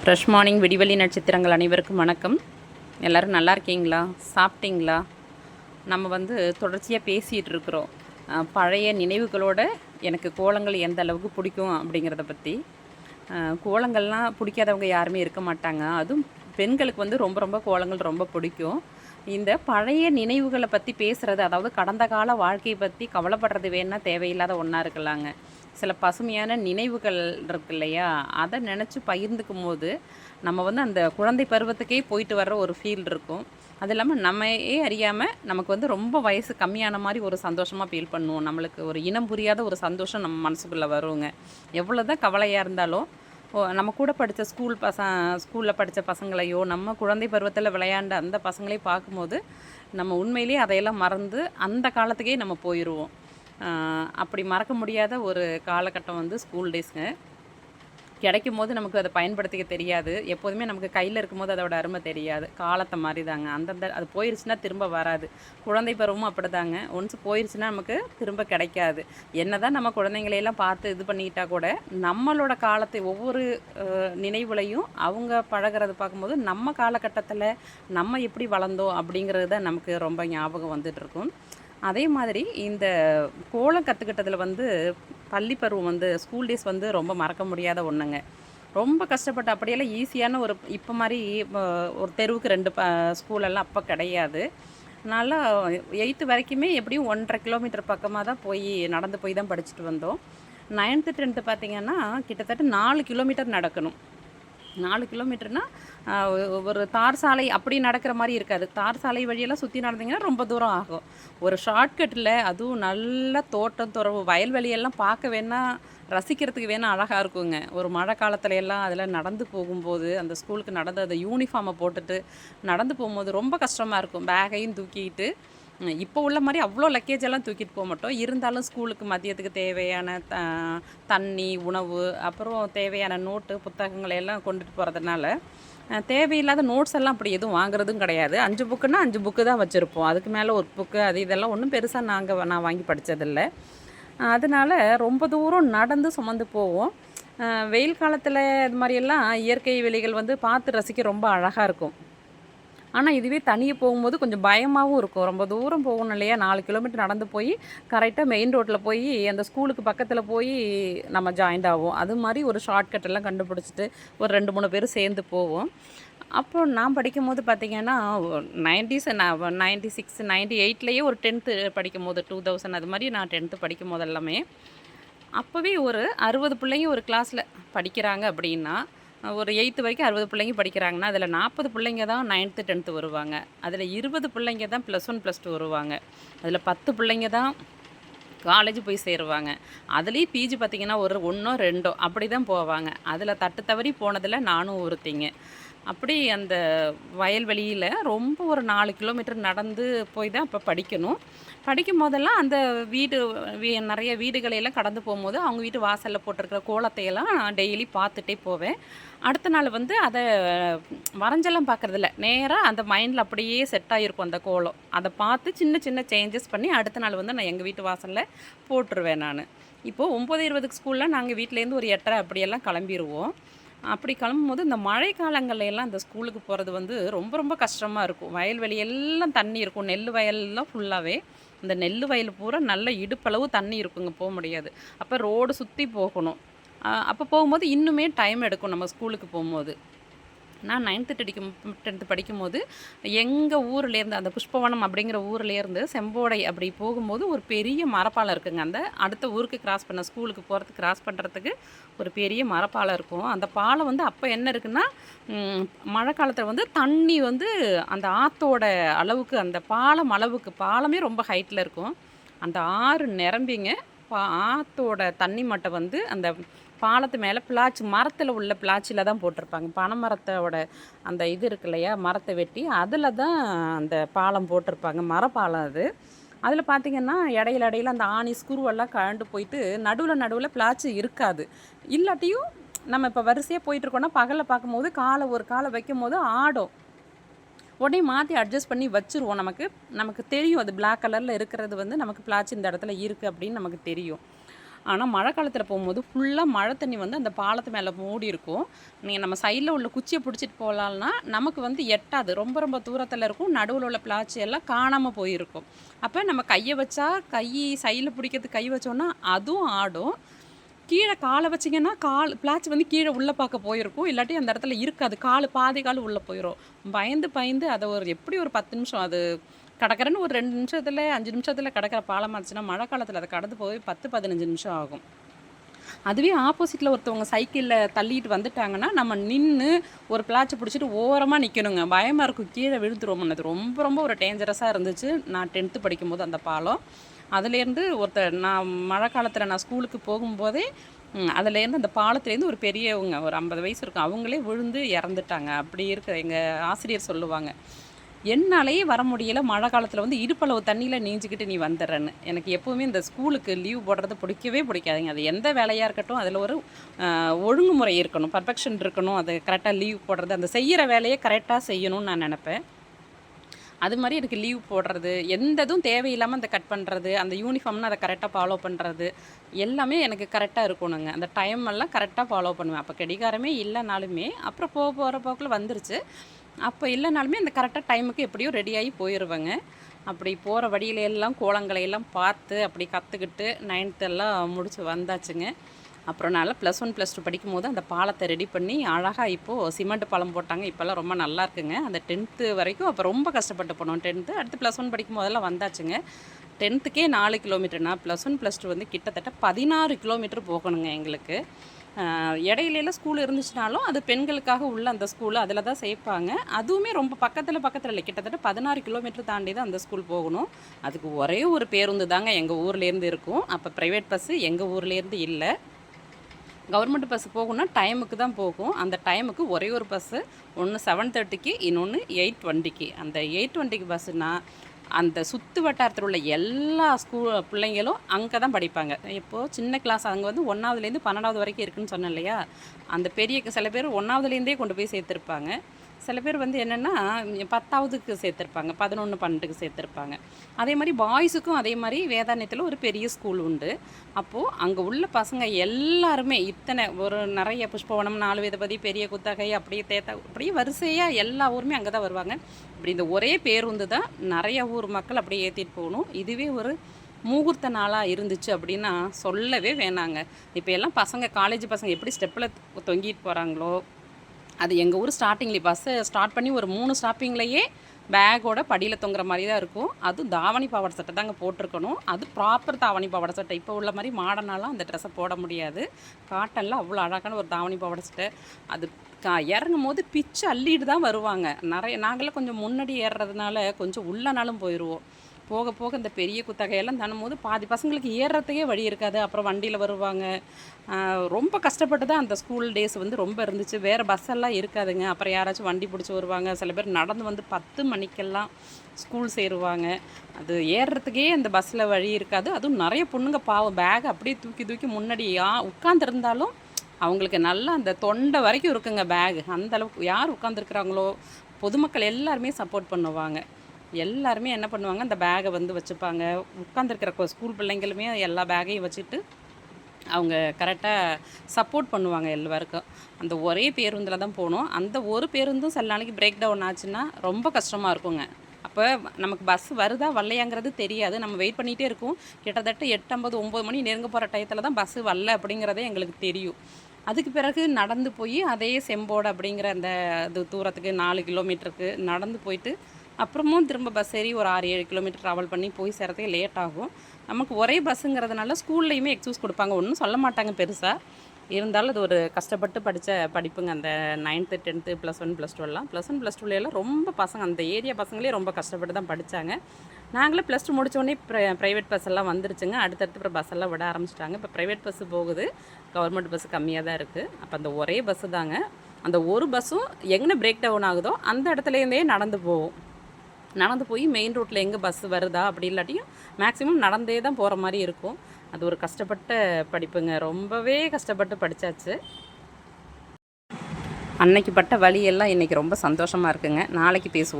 Fresh morning விடிவெளி நட்சத்திரங்கள் அனைவருக்கும் வணக்கம். எல்லோரும் நல்லா இருக்கீங்களா? சாப்பிட்டீங்களா? நம்ம வந்து தொடர்ச்சியாக பேசிகிட்டு இருக்கிறோம். பழைய நினைவுகளோட எனக்கு கோலங்கள் எந்த அளவுக்கு பிடிக்கும் அப்படிங்கிறத பற்றி கோலங்கள்லாம் பிடிக்காதவங்க யாருமே இருக்க மாட்டாங்க. அதுவும் பெண்களுக்கு வந்து ரொம்ப ரொம்ப கோலங்கள் ரொம்ப பிடிக்கும். இந்த பழைய நினைவுகளை பற்றி பேசுகிறது அதாவது கடந்த கால வாழ்க்கையை பற்றி கவலைப்படுறது வேணால் தேவையில்லாத ஒன்றா இருக்கலாங்க. சில பசுமையான நினைவுகள் இருக்கு இல்லையா? அதை நினச்சி பகிர்ந்துக்கும் போது நம்ம வந்து அந்த குழந்தை பருவத்துக்கே போயிட்டு வர்ற ஒரு ஃபீல் இருக்கும். அது இல்லாமல் நம்மையே அறியாமல் நமக்கு வந்து ரொம்ப வயசு கம்மியான மாதிரி ஒரு சந்தோஷமாக ஃபீல் பண்ணுவோம். நம்மளுக்கு ஒரு இனம் புரியாத ஒரு சந்தோஷம் நம்ம மனசுக்குள்ளே வருவோங்க எவ்வளோ தான் கவலையாக இருந்தாலும் நம்ம கூட படித்த ஸ்கூல் பச ஸ்கூலில் படித்த பசங்களையோ நம்ம குழந்தை பருவத்தில் விளையாண்ட அந்த பசங்களையும் பார்க்கும்போது நம்ம உண்மையிலேயே அதையெல்லாம் மறந்து அந்த காலத்துக்கே நம்ம போயிடுவோம் அப்படி மறக்க முடியாத ஒரு காலகட்டம் வந்து ஸ்கூல் டேஸ்ங்க. கிடைக்கும் போது நமக்கு அதை பயன்படுத்திக்க தெரியாது. எப்போதுமே நமக்கு கையில் இருக்கும்போது அதோட அருமை தெரியாது. காலத்தை மாதிரி தாங்க அந்தந்த அது போயிருச்சுன்னா திரும்ப வராது. குழந்தை பருவமும் அப்படி தாங்க ஒன்ஸ் போயிருச்சுன்னா நமக்கு திரும்ப கிடைக்காது. என்ன தான் நம்ம குழந்தைங்களையெல்லாம் பார்த்து இது பண்ணிக்கிட்டா கூட நம்மளோட காலத்தை ஒவ்வொரு நினைவுலையும் அவங்க பழகிறது பார்க்கும்போது நம்ம காலகட்டத்தில் நம்ம எப்படி வளர்ந்தோம் அப்படிங்கிறது தான் நமக்கு ரொம்ப ஞாபகம் வந்துட்டு இருக்கும். அதே மாதிரி இந்த கோலம் கற்றுக்கிட்டதில் வந்து பள்ளி பருவம் வந்து ஸ்கூல் டேஸ் வந்து ரொம்ப மறக்க முடியாத ஒன்றுங்க ரொம்ப கஷ்டப்பட்டு அப்படியெல்லாம் ஈஸியான ஒரு இப்போ மாதிரி ஒரு தெருவுக்கு ரெண்டு ப ஸ்கூலெல்லாம் அப்போ கிடையாது. நல்லா எயித்து வரைக்குமே எப்படியும் ஒன்றரை கிலோமீட்டர் பக்கமாக தான் போய் நடந்து போய் தான் படிச்சுட்டு வந்தோம். நைன்த்து டென்த்து பார்த்திங்கன்னா கிட்டத்தட்ட நாலு கிலோமீட்டர் நடக்கணும். நாலு கிலோமீட்டர்னா ஒ- ஒரு தார் சாலை அப்படி நடக்கிற மாதிரி இருக்காது. தார் சாலை வழியெல்லாம் சுற்றி நடந்தீங்கன்னா ரொம்ப தூரம் ஆகும். ஒரு ஷார்ட்கட்டில் அதுவும் நல்ல தோட்டம் துறவு வயல்வெளியெல்லாம் பார்க்க வேணா ரசிக்கிறதுக்கு வேணா அழகாக இருக்குங்க. ஒரு மழை காலத்துல எல்லாம் அதில் நடந்து போகும்போது அந்த ஸ்கூலுக்கு நடந்து அந்த யூனிஃபார்மை போட்டுட்டு நடந்து போகும்போது ரொம்ப கஷ்டமாக இருக்கும். பேகையும் தூக்கிட்டு இப்போ உள்ள மாதிரி அவ்வளோ லக்கேஜ் எல்லாம் தூக்கிட்டு போக மாட்டோம். இருந்தாலும் ஸ்கூலுக்கு மதியத்துக்கு தேவையான த தண்ணி உணவு அப்புறம் தேவையான நோட்டு புத்தகங்களை எல்லாம் கொண்டுட்டு போகிறதுனால தேவையில்லாத நோட்ஸ் எல்லாம் அப்படி எதுவும் வாங்குறதும் கிடையாது. அஞ்சு புக்குன்னா அஞ்சு புக்கு தான் வச்சுருப்போம். அதுக்கு மேலே ஒரு புக்கு அது இதெல்லாம் ஒன்றும் பெருசாக நாங்கள் நான் வாங்கி படித்ததில்ல அதனால் ரொம்ப தூரம் நடந்து சுமந்து போவோம். வெயில் காலத்தில் இது மாதிரியெல்லாம் இயற்கை வெளிகள் வந்து பார்த்து ரசிக்க ரொம்ப அழகாக இருக்கும். ஆனால் இதுவே தனியாக போகும்போது கொஞ்சம் பயமாகவும் இருக்கும். ரொம்ப தூரம் போகணும் இல்லையா? நாலு கிலோமீட்டர் நடந்து போய் கரெக்டாக மெயின் ரோட்டில் போய் அந்த ஸ்கூலுக்கு பக்கத்தில் போய் நம்ம ஜாயின்ட் ஆகும் அது மாதிரி ஒரு ஷார்ட்கட் எல்லாம் கண்டுபிடிச்சிட்டு ஒரு ரெண்டு மூணு பேர் சேர்ந்து போவோம். அப்போ நான் படிக்கும் போது பார்த்திங்கன்னா நைன்டிஸ் நைன்டி சிக்ஸ் நைன்டி எயிட்லேயே ஒரு டென்த்து படிக்கும் போது டூ தௌசண்ட் அது மாதிரி நான் டென்த்து படிக்கும் போது எல்லாமே அப்போவே ஒரு அறுபது பிள்ளைங்க ஒரு கிளாஸில் படிக்கிறாங்க அப்படின்னா ஒரு எயித்து வரைக்கும் அறுபது பிள்ளைங்க படிக்கிறாங்கன்னா அதில் நாற்பது பிள்ளைங்க தான் நைன்த்து டென்த்து வருவாங்க. அதில் இருபது பிள்ளைங்க தான் ப்ளஸ் ஒன் ப்ளஸ் டூ வருவாங்க. அதில் பத்து பிள்ளைங்க தான் காலேஜ் போய் சேருவாங்க. அதுலேயும் பிஜி பார்த்தீங்கன்னா ஒரு ஒன்றோ ரெண்டோ அப்படி தான் போவாங்க. அதில் தட்டு தவறி போனதில் நானும் ஒருத்திங்க. அப்படி அந்த வயல்வெளியில் ரொம்ப ஒரு நாலு கிலோமீட்டர் நடந்து போய் தான் அப்போ படிக்கணும். படிக்கும் போதெல்லாம் அந்த வீடு வீ நிறைய வீடுகளையெல்லாம் கடந்து போகும்போது அவங்க வீட்டு வாசலில் போட்டிருக்கிற கோலத்தையெல்லாம் நான் டெய்லி பார்த்துட்டே போவேன். அடுத்த நாள் வந்து அதை வரைஞ்செல்லாம் பார்க்குறதில்ல. நேராக அந்த மைண்டில் அப்படியே செட் ஆகிருக்கும் அந்த கோலம். அதை பார்த்து சின்ன சின்ன சேஞ்சஸ் பண்ணி அடுத்த நாள் வந்து நான் எங்கள் வீட்டு வாசலில் போட்டுருவேன் நான். இப்போது ஒம்பது இருபதுக்கு ஸ்கூலில் நாங்கள் வீட்டிலேருந்து ஒரு எட்டரை அப்படியெல்லாம் கிளம்பிடுவோம் அப்படி கிளம்பும்போது இந்த மழை காலங்கள்ல எல்லாம் இந்த ஸ்கூலுக்கு போகிறது வந்து ரொம்ப ரொம்ப கஷ்டமாக இருக்கும். வயல்வெளி எல்லாம் தண்ணி இருக்கும். நெல் வயல்லாம் ஃபுல்லாகவே இந்த நெல் வயல் பூரா நல்ல இடுப்பளவு தண்ணி இருக்குங்க போக முடியாது. அப்போ ரோடு சுற்றி போகணும். அப்போ போகும்போது இன்னுமே டைம் எடுக்கும் நம்ம ஸ்கூலுக்கு போகும்போது. நான் நைன்த்து படிக்கும் டென்த்து படிக்கும்போது எங்கள் ஊர்லேருந்து அந்த புஷ்பவனம் அப்படிங்கிற ஊர்லேருந்து செம்போடை அப்படி போகும்போது ஒரு பெரிய மரப்பாலம் இருக்குங்க. அந்த அடுத்த ஊருக்கு கிராஸ் பண்ண ஸ்கூலுக்கு போகிறதுக்கு கிராஸ் பண்ணுறதுக்கு ஒரு பெரிய மரப்பாலம் இருக்கும். அந்த பாலம் வந்து அப்போ என்ன இருக்குன்னா மழை காலத்தில் வந்து தண்ணி வந்து அந்த ஆற்றோட அளவுக்கு அந்த பாலம் அளவுக்கு பாலமே ரொம்ப ஹைட்டில் இருக்கும். அந்த ஆறு நிரம்பிங்க பா ஆற்றோட தண்ணி மட்டை வந்து அந்த பாலத்து மேலே பிளாச்சு மரத்தில் உள்ள பிளாச்சியில் தான் போட்டிருப்பாங்க. பனைமரத்தோட அந்த இது இருக்கு இல்லையா மரத்தை வெட்டி அதில் தான் அந்த பாலம் போட்டிருப்பாங்க. மரப்பாலம் அது. அதில் பார்த்திங்கன்னா இடையில இடையில அந்த ஆணி ஸ்குருவெல்லாம் கழண்டு போயிட்டு நடுவில் நடுவில் பிளாச்சு இருக்காது. இல்லாட்டியும் நம்ம இப்போ வரிசையாக போயிட்டுருக்கோன்னா பகலில் பார்க்கும்போது காலை ஒரு காலை வைக்கும் போது ஆடும். உடனே மாற்றி அட்ஜஸ்ட் பண்ணி வச்சுருவோம் நமக்கு. நமக்கு தெரியும் அது பிளாக் கலரில் இருக்கிறது வந்து நமக்கு பிளாச்சு இந்த இடத்துல இருக்குது அப்படின்னு நமக்கு தெரியும். ஆனால் மழை காலத்தில் போகும்போது ஃபுல்லாக மழை தண்ணி வந்து அந்த பாலத்து மேலே மூடி இருக்கும். நீங்கள் நம்ம சைடில் உள்ள குச்சியை பிடிச்சிட்டு போகலான்னா நமக்கு வந்து எட்டாது. ரொம்ப ரொம்ப தூரத்தில் இருக்கும். நடுவில் உள்ள பிளாச்சி எல்லாம் காணாமல் போயிருக்கும். அப்போ நம்ம கையை வச்சா கை சைடில் பிடிக்கிறதுக்கு கை வச்சோன்னா அதுவும் ஆடும். கீழே காலை வச்சிங்கன்னா கால் பிளாச் வந்து கீழே உள்ளே பார்க்க போயிருக்கும். இல்லாட்டி அந்த இடத்துல இருக்காது. கால் பாதி கால் உள்ளே போயிடும் பயந்து பயந்து அதை ஒரு எப்படி ஒரு பத்து நிமிஷம் அது கடற்கரைன்னு ஒரு ரெண்டு நிமிஷத்தில் அஞ்சு நிமிஷத்தில் கிடக்கிற பாலம் ஆச்சுன்னா மழை காலத்தில் அதை கடந்து போய் பத்து பதினஞ்சு நிமிஷம் ஆகும். அதுவே ஆப்போசிட்டில் ஒருத்தவங்க சைக்கிளில் தள்ளிட்டு வந்துட்டாங்கன்னா நம்ம நின்று ஒரு பிளாச்சை பிடிச்சிட்டு ஓரமாக நிற்கணுங்க பயமாக இருக்கும். கீழே விழுந்துருவோம் அது ரொம்ப ரொம்ப ஒரு டேஞ்சரஸாக இருந்துச்சு. நான் டென்த்து படிக்கும்போது அந்த பாலம். அதுலேருந்து ஒருத்தர் நான் மழை காலத்தில் நான் ஸ்கூலுக்கு போகும்போதே அதுலேருந்து அந்த பாலத்துலேருந்து ஒரு பெரியவங்க ஒரு ஐம்பது வயசு இருக்கும். அவங்களே விழுந்து இறந்துட்டாங்க. அப்படி இருக்க எங்கள் ஆசிரியர் சொல்லுவாங்க. என்னாலேயே வர முடியல. மழை காலத்தில் வந்து இடுப்பளவு தண்ணியில் நீஞ்சிக்கிட்டு நீ வந்துடுறேன்னு. எனக்கு எப்போவுமே இந்த ஸ்கூலுக்கு லீவ் போடுறது பிடிக்கவே பிடிக்காதுங்க. அது எந்த வேலையாக இருக்கட்டும் அதில் ஒரு ஒழுங்குமுறை இருக்கணும். பர்ஃபெக்ஷன் இருக்கணும். அது கரெக்டாக லீவ் போடுறது. அந்த செய்கிற வேலையை கரெக்டாக செய்யணும்னு நான் நினப்பேன். அது மாதிரி எனக்கு லீவ் போடுறது எந்த இதுவும் தேவையில்லாமல் அந்த கட் பண்ணுறது அந்த யூனிஃபார்ம்னு அதை கரெக்டாக ஃபாலோ பண்ணுறது எல்லாமே எனக்கு கரெக்டாக இருக்கணுங்க. அந்த டைம் எல்லாம் கரெக்டாக ஃபாலோ பண்ணுவேன். அப்போ கடிகாரமே இல்லைனாலுமே அப்புறம் போக போகிற போக்கில் வந்துருச்சு. அப்போ இல்லைனாலுமே அந்த கரெக்டாக டைமுக்கு எப்படியோ ரெடியாகி போயிடுவேங்க அப்படி போகிற வழியிலெல்லாம் கோலங்களையெல்லாம் பார்த்து அப்படி கற்றுக்கிட்டு நைன்த்தெல்லாம் முடித்து முடிச்சு வந்தாச்சுங்க. அப்புறம் நல்லா ப்ளஸ் ஒன் ப்ளஸ் டூ படிக்கும் போது அந்த பாலத்தை ரெடி பண்ணி அழகாக இப்போது சிமெண்ட் பாலம் போட்டாங்க. இப்போல்லாம் ரொம்ப நல்லா இருக்குங்க. அந்த டென்த்து வரைக்கும் அப்போ ரொம்ப கஷ்டப்பட்டு போனோம். டென்த்து அடுத்து ப்ளஸ் ஒன் படிக்கும் போதெல்லாம் வந்தாச்சுங்க டென்த்துக்கே நாலு கிலோமீட்டர்னா ப்ளஸ் ஒன் ப்ளஸ் டூ வந்து கிட்டத்தட்ட பதினாறு கிலோமீட்டர் போகணுங்க எங்களுக்கு. இடையிலலாம் ஸ்கூல் இருந்துச்சுனாலும் அது பெண்களுக்காக உள்ள அந்த ஸ்கூல் அதில் தான் சேர்ப்பாங்க. அதுவுமே ரொம்ப பக்கத்தில் பக்கத்தில் இல்லை. கிட்டத்தட்ட பதினாறு கிலோமீட்டர் தாண்டி தான் அந்த ஸ்கூல் போகணும். அதுக்கு ஒரே ஒரு பேருந்து தாங்க எங்கள் ஊர்லேருந்து இருக்கும். அப்போ ப்ரைவேட் பஸ்ஸு எங்கள் ஊர்லேருந்து இல்லை. கவர்மெண்ட் பஸ் போகணும்னா டைமுக்கு தான் போகும். அந்த டைமுக்கு ஒரே ஒரு பஸ்ஸு ஒன்று செவன் தேர்ட்டிக்கு இன்னொன்று எயிட் டுவெண்ட்டிக்கு அந்த எயிட் டுவெண்ட்டிக்கு பஸ்ஸுன்னா அந்த சுற்று வட்டாரத்தில் உள்ள எல்லா ஸ்கூல் பிள்ளைங்களும் அங்கே தான் படிப்பாங்க. இப்போது சின்ன கிளாஸ் அங்கே வந்து ஒன்றாவதுலேருந்து பன்னெண்டாவது வரைக்கும் இருக்குன்னு சொன்னேன் இல்லையா? அந்த பெரிய சில பேர் ஒன்றாவதுலேருந்தே கொண்டு போய் சேர்த்துருப்பாங்க. சில பேர் வந்து என்னென்னா பத்தாவதுக்கு சேர்த்துருப்பாங்க பதினொன்று பன்னெண்டுக்கு சேர்த்துருப்பாங்க. அதே மாதிரி பாய்ஸுக்கும் அதே மாதிரி வேதாந்தியத்தில் ஒரு பெரிய ஸ்கூல் உண்டு. அப்போது அங்கே உள்ள பசங்க எல்லாருமே இத்தனை ஒரு நிறைய புஷ்பவனம் நாலு வேதபதி பெரிய குத்தகை அப்படியே தேத்தா அப்படியே வரிசையாக எல்லா ஊருமே அங்கே தான் வருவாங்க. இப்படி இந்த ஒரே பேருந்து தான் நிறைய ஊர் மக்கள் அப்படியே ஏற்றிட்டு போகணும். இதுவே ஒரு மூகூர்த்த நாளாக இருந்துச்சு அப்படின்னா சொல்லவே வேணாங்க. இப்போ எல்லாம் பசங்க காலேஜ் பசங்க எப்படி ஸ்டெப்பில் தொங்கிட்டு போகிறாங்களோ அது எங்கள் ஊர் ஸ்டார்டிங்லேயே பஸ்ஸை ஸ்டார்ட் பண்ணி ஒரு மூணு ஸ்டாப்பிங்லேயே பேக்கோட படியில் தொங்குற மாதிரி தான் இருக்கும். அதுவும் தாவணி பாவாடை சட்டை தாங்க போட்டிருக்கணும். அது ப்ராப்பர் தாவணி பாவாடை சட்டை. இப்போ உள்ள மாதிரி மாடர்னாலாம் அந்த ட்ரெஸ்ஸை போட முடியாது. காட்டனில் அவ்வளோ அழகான ஒரு தாவணி பாவாடை சட்டை. அது கா இறங்கும் போது பிச்சு அள்ளிட்டு தான் வருவாங்க. நிறைய நாங்களாம் கொஞ்சம் முன்னாடி ஏறுறதுனால கொஞ்சம் உள்ளனாலும் போயிடுவோம் போக போக இந்த பெரிய குத்தகையெல்லாம் தனும்போது பாதி பசங்களுக்கு ஏறுறதுக்கே வழி இருக்காது. அப்புறம் வண்டியில் வருவாங்க. ரொம்ப கஷ்டப்பட்டு தான் அந்த ஸ்கூல் டேஸ் வந்து ரொம்ப இருந்துச்சு. வேறு பஸ்ஸெல்லாம் இருக்காதுங்க. அப்புறம் யாராச்சும் வண்டி பிடிச்சி வருவாங்க. சில பேர் நடந்து வந்து பத்து மணிக்கெல்லாம் ஸ்கூல் சேருவாங்க. அது ஏறுறதுக்கே அந்த பஸ்ஸில் வழி இருக்காது. அதுவும் நிறைய பொண்ணுங்க பாவம். பேக் அப்படியே தூக்கி தூக்கி முன்னாடி யா உட்காந்துருந்தாலும் அவங்களுக்கு நல்லா அந்த தொண்டை வரைக்கும் இருக்குங்க பேக் அந்தளவுக்கு யார் உட்காந்துருக்குறாங்களோ பொதுமக்கள் எல்லாருமே சப்போர்ட் பண்ணுவாங்க. எல்லாருமே என்ன பண்ணுவாங்க அந்த பேகை வந்து வச்சுப்பாங்க. உட்காந்துருக்கிற ஸ்கூல் பிள்ளைங்களுமே எல்லா பேகையும் வச்சுட்டு அவங்க கரெக்டாக சப்போர்ட் பண்ணுவாங்க எல்லாருக்கும். அந்த ஒரே பேருந்தில் தான் போகணும் அந்த ஒரு பேருந்தும் சில நாளைக்கு பிரேக் டவுன் ஆச்சுன்னா ரொம்ப கஷ்டமாக இருக்குங்க. அப்போ நமக்கு பஸ் வருதா வரலையாங்கிறது தெரியாது. நம்ம வெயிட் பண்ணிகிட்டே இருக்கோம். கிட்டத்தட்ட எட்டு ஐம்பது ஒம்பது மணி நெருங்க போகிற டயத்தில் தான் பஸ்ஸு வரல அப்படிங்கிறதே எங்களுக்கு தெரியும். அதுக்கு பிறகு நடந்து போய் அதே செம்போடு அப்படிங்கிற அந்த அது தூரத்துக்கு நாலு கிலோமீட்டருக்கு நடந்து போயிட்டு அப்புறமும் திரும்ப பஸ் ஏறி ஒரு ஆறு ஏழு கிலோமீட்டர் ட்ராவல் பண்ணி போய் சேரத்துக்கு லேட் ஆகும். நமக்கு ஒரே பஸ்ஸுங்கிறதுனால ஸ்கூல்லையுமே எக்ஸ்கூஸ் கொடுப்பாங்க. ஒன்றும் சொல்ல மாட்டாங்க பெருசாக இருந்தாலும் அது ஒரு கஷ்டப்பட்டு படித்த படிப்புங்க. அந்த ninth tenth plus one plus டூலாம் plus one plus டூலாம் ரொம்ப பசங்க. அந்த ஏரியா பசங்களே ரொம்ப கஷ்டப்பட்டு தான் படித்தாங்க நாங்களே ப்ளஸ் டூ முடித்தோடனே ப்ரைவேட் பஸ் எல்லாம் வந்துருச்சுங்க. அடுத்தடுத்து அப்புறம் பஸ் எல்லாம் விட ஆரம்பிச்சிட்டாங்க. இப்போ ப்ரைவேட் பஸ்ஸு போகுது. கவர்மெண்ட் பஸ்ஸு கம்மியாக தான் இருக்குது அப்போ அந்த ஒரே பஸ்ஸு தாங்க. அந்த ஒரு பஸ்ஸும் எங்கே பிரேக் டவுன் ஆகுதோ அந்த இடத்துலேருந்தே நடந்து போகும். நடந்து போய் மெயின் ரோட்டில் எங்கே பஸ் வருதா அப்படி இல்லாட்டியும் மேக்ஸிமம் நடந்தே தான் போகிற மாதிரி இருக்கும். அது ஒரு கஷ்டப்பட்ட படிப்புங்க. ரொம்பவே கஷ்டப்பட்டு படித்தாச்சு அன்னைக்கு பட்ட வழியெல்லாம் இன்றைக்கி ரொம்ப சந்தோஷமாக இருக்குங்க. நாளைக்கு பேசுவோம்.